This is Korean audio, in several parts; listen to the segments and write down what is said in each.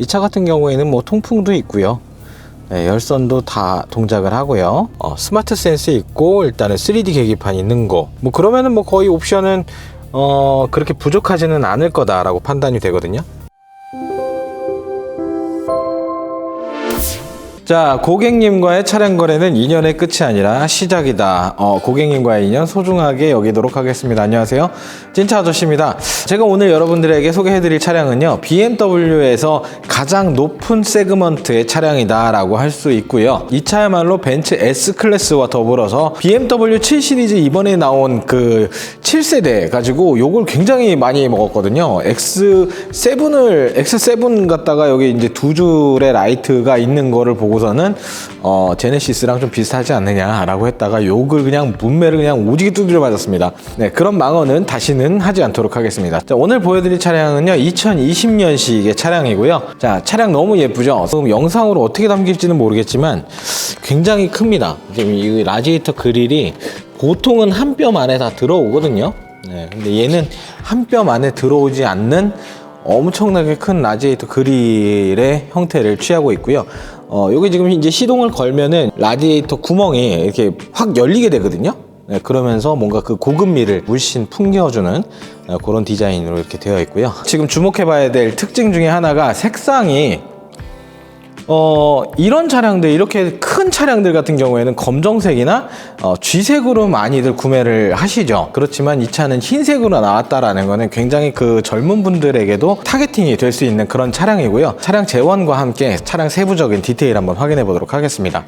이 차 같은 경우에는 뭐 통풍도 있고요. 네, 열선도 다 동작을 하고요. 어, 스마트 센스 있고 일단은 3D 계기판 있는 거. 뭐 그러면은 뭐 거의 옵션은 어, 그렇게 부족하지는 않을 거다라고 판단이 되거든요. 자, 고객님과의 차량 거래는 인연의 끝이 아니라 시작이다. 어, 고객님과의 인연 소중하게 여기도록 하겠습니다. 안녕하세요. 찐차 아저씨입니다. 제가 오늘 여러분들에게 소개해드릴 차량은요, BMW에서 가장 높은 세그먼트의 차량이다라고 할 수 있고요. 이 차야말로 벤츠 S 클래스와 더불어서 BMW 7 시리즈 이번에 나온 그 7세대 가지고 요걸 굉장히 많이 먹었거든요. X7을 X7 갖다가 여기 이제 두 줄의 라이트가 있는 거를 보고 서는 어 제네시스랑 좀 비슷하지 않느냐라고 했다가 욕을 그냥 문매를 그냥 오지게 두드려 맞았습니다. 네 그런 망언은 다시는 하지 않도록 하겠습니다. 자, 오늘 보여드릴 차량은요 2020년식의 차량이고요. 자 차량 너무 예쁘죠. 지금 영상으로 어떻게 담길지는 모르겠지만 굉장히 큽니다. 지금 이 라지에이터 그릴이 보통은 한 뼘 안에 다 들어오거든요. 네, 근데 얘는 한 뼘 안에 들어오지 않는 엄청나게 큰 라지에이터 그릴의 형태를 취하고 있고요. 어, 여기 지금 이제 시동을 걸면은 라디에이터 구멍이 이렇게 확 열리게 되거든요. 네, 그러면서 뭔가 그 고급미를 물씬 풍겨주는 어, 그런 디자인으로 이렇게 되어 있고요. 지금 주목해봐야 될 특징 중에 하나가 색상이 어, 이런 차량들, 이렇게 큰 차량들 같은 경우에는 검정색이나 어, 쥐색으로 많이들 구매를 하시죠. 그렇지만 이 차는 흰색으로 나왔다라는 거는 굉장히 그 젊은 분들에게도 타겟팅이 될 수 있는 그런 차량이고요. 차량 재원과 함께 차량 세부적인 디테일 한번 확인해 보도록 하겠습니다.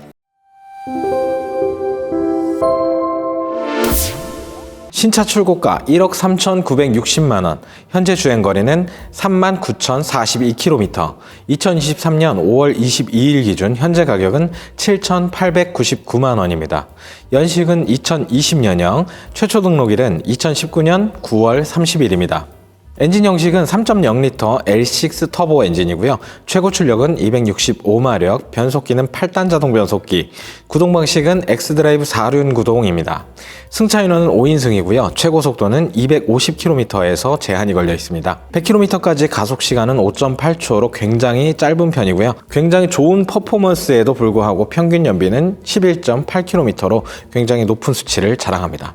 신차 출고가 1억 3,960만 원, 현재 주행 거리는 3만 9,042km, 2023년 5월 22일 기준 현재 가격은 7,899만 원입니다. 연식은 2020년형, 최초 등록일은 2019년 9월 30일입니다. 엔진 형식은 3.0L L6 터보 엔진이고요. 최고 출력은 265마력, 변속기는 8단 자동 변속기, 구동 방식은 X드라이브 4륜 구동입니다. 승차 인원은 5인승이고요. 최고 속도는 250km에서 제한이 걸려 있습니다. 100km까지 가속 시간은 5.8초로 굉장히 짧은 편이고요. 굉장히 좋은 퍼포먼스에도 불구하고 평균 연비는 11.8km로 굉장히 높은 수치를 자랑합니다.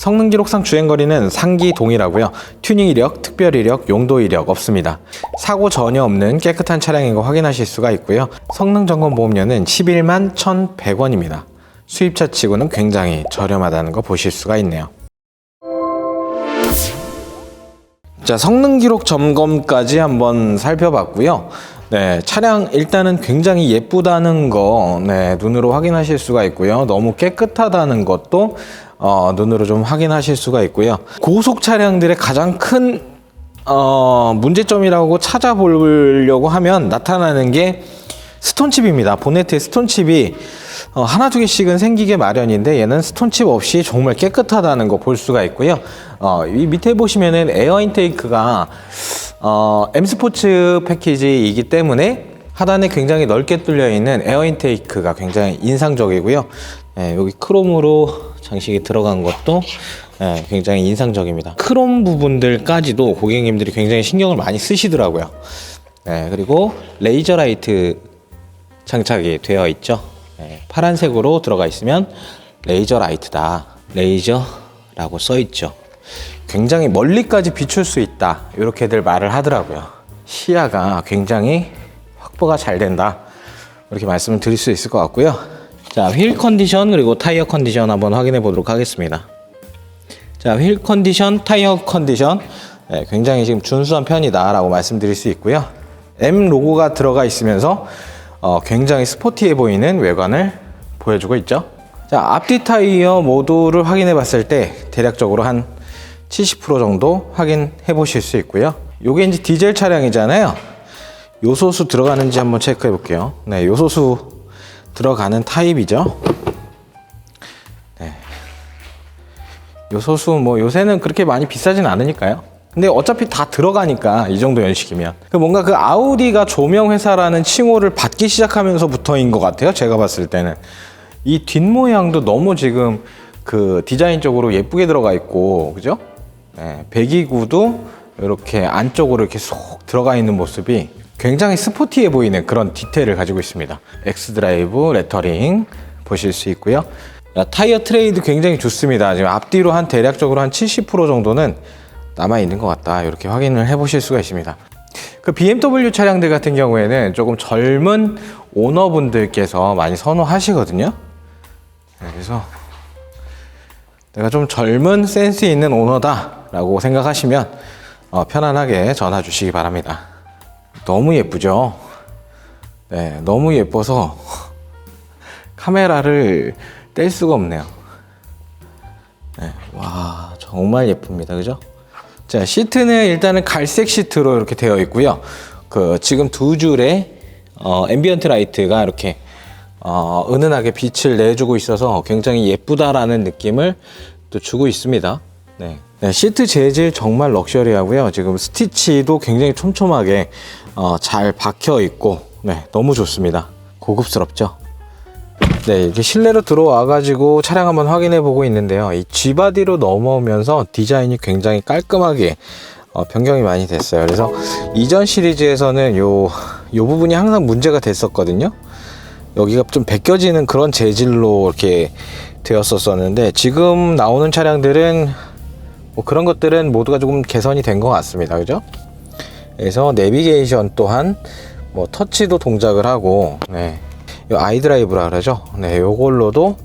성능 기록상 주행 거리는 상기 동일하고요. 튜닝 이력, 특별 이력, 용도 이력 없습니다. 사고 전혀 없는 깨끗한 차량인 거 확인하실 수가 있고요. 성능 점검 보험료는 11만 1,100원입니다. 수입차 치고는 굉장히 저렴하다는 거 보실 수가 있네요. 자, 성능 기록 점검까지 한번 살펴봤고요. 네, 차량 일단은 굉장히 예쁘다는 거, 네, 눈으로 확인하실 수가 있고요. 너무 깨끗하다는 것도, 어, 눈으로 좀 확인하실 수가 있고요. 고속 차량들의 가장 큰, 어, 문제점이라고 찾아보려고 하면 나타나는 게 스톤칩입니다. 보네트에 스톤칩이 어, 하나 두 개씩은 생기게 마련인데 얘는 스톤칩 없이 정말 깨끗하다는 거 볼 수가 있고요. 어, 이 밑에 보시면은 에어 인테이크가 어, M 스포츠 패키지이기 때문에 하단에 굉장히 넓게 뚫려 있는 에어 인테이크가 굉장히 인상적이고요. 예, 여기 크롬으로 장식이 들어간 것도 예, 굉장히 인상적입니다. 크롬 부분들까지도 고객님들이 굉장히 신경을 많이 쓰시더라고요. 예, 그리고 레이저 라이트 장착이 되어 있죠. 예, 파란색으로 들어가 있으면 레이저 라이트다. 레이저라고 써 있죠. 굉장히 멀리까지 비출 수 있다. 이렇게들 말을 하더라고요. 시야가 굉장히 확보가 잘 된다. 이렇게 말씀을 드릴 수 있을 것 같고요. 자, 휠 컨디션 그리고 타이어 컨디션 한번 확인해 보도록 하겠습니다. 자, 휠 컨디션, 타이어 컨디션 네, 굉장히 지금 준수한 편이다라고 말씀드릴 수 있고요. M 로고가 들어가 있으면서 어, 굉장히 스포티해 보이는 외관을 보여주고 있죠. 자, 앞뒤 타이어 모두를 확인해 봤을 때 대략적으로 한 70% 정도 확인해 보실 수 있고요. 요게 이제 디젤 차량이잖아요. 요소수 들어가는지 한번 체크해 볼게요. 네, 요소수 들어가는 타입이죠. 네. 요소수 뭐 요새는 그렇게 많이 비싸진 않으니까요. 근데 어차피 다 들어가니까 이 정도 연식이면 그 뭔가 그 아우디가 조명 회사라는 칭호를 받기 시작하면서부터인 것 같아요. 제가 봤을 때는 이 뒷모양도 너무 지금 그 디자인적으로 예쁘게 들어가 있고 그죠? 네, 배기구도 이렇게 안쪽으로 이렇게 쏙 들어가 있는 모습이 굉장히 스포티해 보이는 그런 디테일을 가지고 있습니다. X 드라이브 레터링 보실 수 있고요. 야, 타이어 트레이드 굉장히 좋습니다. 지금 앞뒤로 한 대략적으로 한 70% 정도는 남아 있는 것 같다. 이렇게 확인을 해보실 수가 있습니다. 그 BMW 차량들 같은 경우에는 조금 젊은 오너분들께서 많이 선호하시거든요. 네, 그래서 내가 좀 젊은 센스 있는 오너다라고 생각하시면 어, 편안하게 전화 주시기 바랍니다. 너무 예쁘죠? 네, 너무 예뻐서 카메라를 뗄 수가 없네요. 네, 와, 정말 예쁩니다. 그죠? 자, 시트는 일단은 갈색 시트로 이렇게 되어 있고요. 그 지금 두 줄의 어, 앰비언트 라이트가 이렇게 어, 은은하게 빛을 내주고 있어서 굉장히 예쁘다라는 느낌을 또 주고 있습니다. 네. 네, 시트 재질 정말 럭셔리하고요. 지금 스티치도 굉장히 촘촘하게 어, 잘 박혀 있고, 네, 너무 좋습니다. 고급스럽죠? 네, 이렇게 실내로 들어와가지고 차량 한번 확인해 보고 있는데요. 이 G바디로 넘어오면서 디자인이 굉장히 깔끔하게 어, 변경이 많이 됐어요. 그래서 이전 시리즈에서는 요, 요 부분이 항상 문제가 됐었거든요. 여기가 좀 벗겨지는 그런 재질로 이렇게 되었었었는데 지금 나오는 차량들은 뭐 그런 것들은 모두가 조금 개선이 된 것 같습니다. 그죠? 그래서 내비게이션 또한 뭐 터치도 동작을 하고 네. 요 아이드라이브라 그러죠. 네, 요걸로도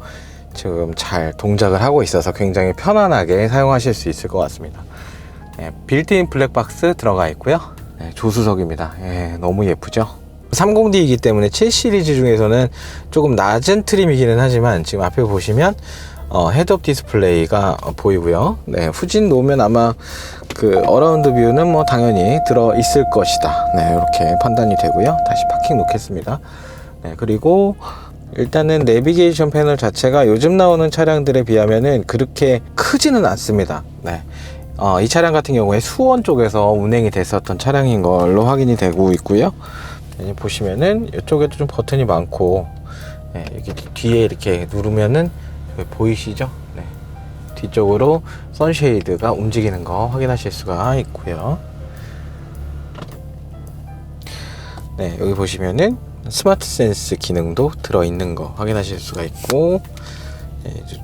지금 잘 동작을 하고 있어서 굉장히 편안하게 사용하실 수 있을 것 같습니다. 네, 빌트인 블랙박스 들어가 있고요. 네, 조수석입니다. 예, 너무 예쁘죠? 30D이기 때문에 7 시리즈 중에서는 조금 낮은 트림이기는 하지만 지금 앞에 보시면 어, 헤드업 디스플레이가 어, 보이고요. 네, 후진 놓으면 아마 그 어라운드 뷰는 뭐 당연히 들어 있을 것이다. 네, 이렇게 판단이 되고요. 다시 파킹 놓겠습니다. 네, 그리고 일단은 내비게이션 패널 자체가 요즘 나오는 차량들에 비하면은 그렇게 크지는 않습니다. 네. 어, 이 차량 같은 경우에 수원 쪽에서 운행이 됐었던 차량인 걸로 확인이 되고 있고요. 네, 보시면은 이쪽에도 좀 버튼이 많고 네, 이렇게 뒤에 이렇게 누르면은 보이시죠? 네. 뒤쪽으로 선쉐이드가 움직이는 거 확인하실 수가 있고요. 네, 여기 보시면은 스마트 센스 기능도 들어있는 거 확인하실 수가 있고 네,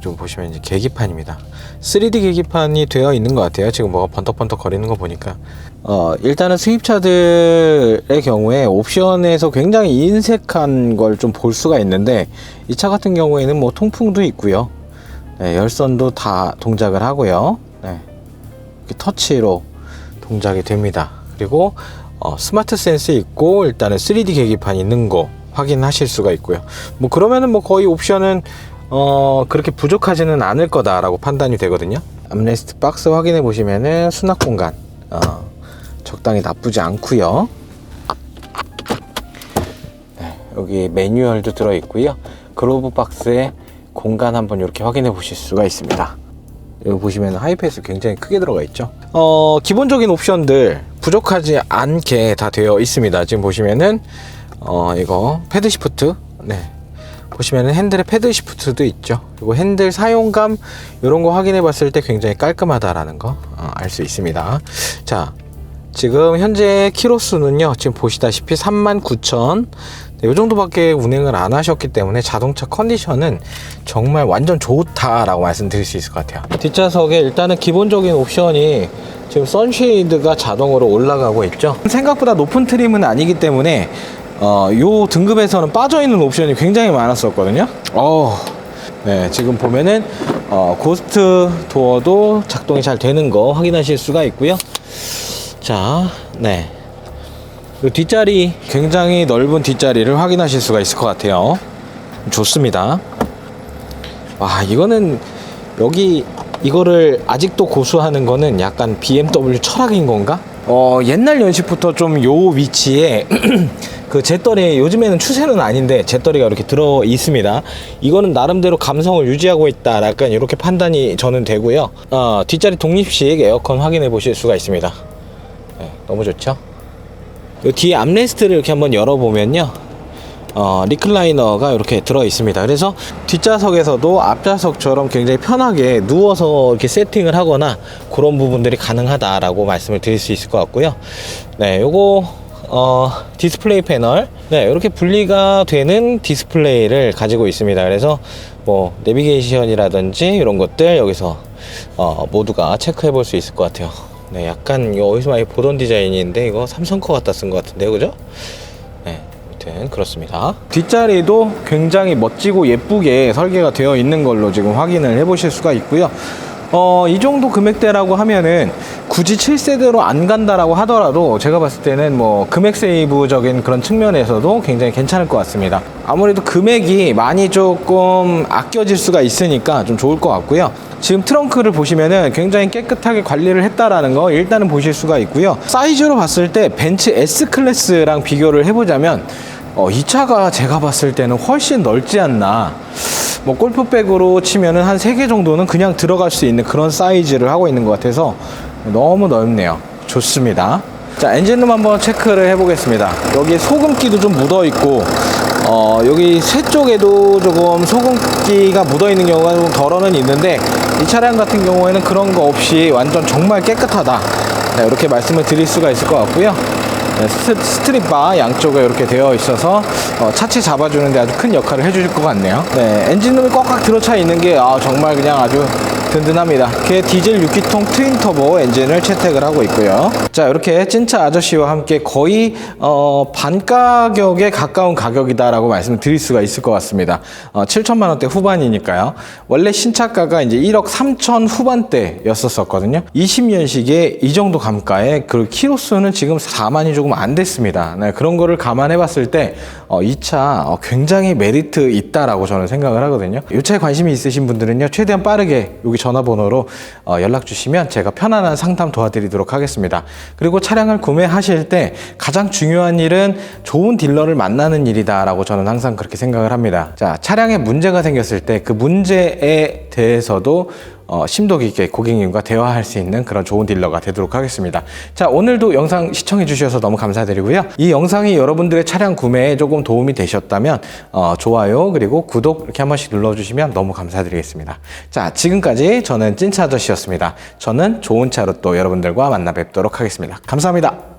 좀 보시면 이제 계기판입니다. 3D 계기판이 되어 있는 것 같아요. 지금 뭐가 번떡번떡 거리는 거 보니까 어, 일단은 수입차들의 경우에 옵션에서 굉장히 인색한 걸 좀 볼 수가 있는데 이 차 같은 경우에는 뭐 통풍도 있고요. 네, 열선도 다 동작을 하고요. 네, 터치로 동작이 됩니다. 그리고 어, 스마트 센스 있고 일단은 3D 계기판 있는 거 확인하실 수가 있고요. 뭐 그러면은 뭐 거의 옵션은 어, 그렇게 부족하지는 않을 거다라고 판단이 되거든요. 암레스트 박스 확인해 보시면은 수납 공간 어, 적당히 나쁘지 않고요. 네, 여기 매뉴얼도 들어 있고요. 글로브 박스에 공간 한번 이렇게 확인해 보실 수가 있습니다. 여기 보시면 하이패스 굉장히 크게 들어가 있죠. 어, 기본적인 옵션들 부족하지 않게 다 되어 있습니다. 지금 보시면은 어, 이거 패드 시프트 네. 보시면은 핸들에 패드 시프트도 있죠. 그리고 핸들 사용감 이런 거 확인해 봤을 때 굉장히 깔끔하다라는 거 알 수 있습니다. 자, 지금 현재 키로수는요. 지금 보시다시피 39,000. 네, 이 정도밖에 운행을 안 하셨기 때문에 자동차 컨디션은 정말 완전 좋다라고 말씀드릴 수 있을 것 같아요. 뒷좌석에 일단은 기본적인 옵션이 지금 선쉐이드가 자동으로 올라가고 있죠. 생각보다 높은 트림은 아니기 때문에 어, 요 등급에서는 빠져있는 옵션이 굉장히 많았었거든요. 어, 네, 지금 보면은 어, 고스트 도어도 작동이 잘 되는 거 확인하실 수가 있고요. 자, 네. 그 뒷자리 굉장히 넓은 뒷자리를 확인하실 수가 있을 것 같아요. 좋습니다. 와, 이거는 여기 이거를 아직도 고수하는 거는 약간 BMW 철학인 건가? 어, 옛날 연식부터 좀 요 위치에 그 잿더리 요즘에는 추세는 아닌데 잿더리가 이렇게 들어 있습니다. 이거는 나름대로 감성을 유지하고 있다. 약간 이렇게 판단이 저는 되고요. 어, 뒷자리 독립식 에어컨 확인해 보실 수가 있습니다. 네, 너무 좋죠? 요 뒤에 암레스트를 이렇게 한번 열어보면요. 어, 리클라이너가 이렇게 들어 있습니다. 그래서 뒷좌석에서도 앞좌석처럼 굉장히 편하게 누워서 이렇게 세팅을 하거나 그런 부분들이 가능하다라고 말씀을 드릴 수 있을 것 같고요. 네, 요거 어, 디스플레이 패널, 네, 이렇게 분리가 되는 디스플레이를 가지고 있습니다. 그래서 뭐 내비게이션이라든지 이런 것들 여기서 어, 모두가 체크해 볼 수 있을 것 같아요. 네, 약간 어디서 많이 보던 디자인인데 이거 삼성 거 갖다 쓴 것 같은데요, 그죠? 네, 그렇습니다. 뒷자리도 굉장히 멋지고 예쁘게 설계가 되어 있는 걸로 지금 확인을 해보실 수가 있고요. 어, 이 정도 금액대라고 하면은 굳이 7세대로 안 간다라고 하더라도 제가 봤을 때는 뭐 금액 세이브적인 그런 측면에서도 굉장히 괜찮을 것 같습니다. 아무래도 금액이 많이 조금 아껴질 수가 있으니까 좀 좋을 것 같고요. 지금 트렁크를 보시면은 굉장히 깨끗하게 관리를 했다라는 거 일단은 보실 수가 있고요. 사이즈로 봤을 때 벤츠 S 클래스랑 비교를 해보자면 어, 이 차가 제가 봤을 때는 훨씬 넓지 않나. 뭐 골프백으로 치면은 한 3개 정도는 그냥 들어갈 수 있는 그런 사이즈를 하고 있는 것 같아서 너무 넓네요. 좋습니다. 자, 엔진룸 한번 체크를 해보겠습니다. 여기 소금기도 좀 묻어 있고, 어, 여기 쇠 쪽에도 조금 소금기가 묻어 있는 경우가 좀 덜어는 있는데, 이 차량 같은 경우에는 그런 거 없이 완전 정말 깨끗하다. 네, 이렇게 말씀을 드릴 수가 있을 것 같고요. 네, 스트, 스트립바 양쪽에 이렇게 되어 있어서 어, 차체 잡아주는데 아주 큰 역할을 해주실 것 같네요. 네, 엔진룸이 꽉꽉 들어차 있는 게 아, 정말 그냥 아주 든든합니다. 이렇게 디젤 6기통 트윈 터보 엔진을 채택을 하고 있고요. 자, 이렇게 찐차 아저씨와 함께 거의 어, 반 가격에 가까운 가격이다라고 말씀을 드릴 수가 있을 것 같습니다. 어, 7천만 원대 후반이니까요. 원래 신차가가 이제 1억 3천 후반대였었거든요. 20년식에 이 정도 감가에 그 키로수는 지금 4만이 조금 안 됐습니다. 네, 그런 거를 감안해 봤을 때 어, 이차 어, 굉장히 메리트 있다라고 저는 생각을 하거든요. 이 차에 관심이 있으신 분들은요. 최대한 빠르게 여기 전화번호로 어, 연락 주시면 제가 편안한 상담 도와드리도록 하겠습니다. 그리고 차량을 구매하실 때 가장 중요한 일은 좋은 딜러를 만나는 일이다라고 저는 항상 그렇게 생각을 합니다. 자, 차량에 문제가 생겼을 때 그 문제에 대해서도 어, 심도 깊게 고객님과 대화할 수 있는 그런 좋은 딜러가 되도록 하겠습니다. 자, 오늘도 영상 시청해 주셔서 너무 감사드리고요. 이 영상이 여러분들의 차량 구매에 조금 도움이 되셨다면 어, 좋아요 그리고 구독 이렇게 한 번씩 눌러주시면 너무 감사드리겠습니다. 자, 지금까지 저는 찐차 아저씨였습니다. 저는 좋은 차로 또 여러분들과 만나 뵙도록 하겠습니다. 감사합니다.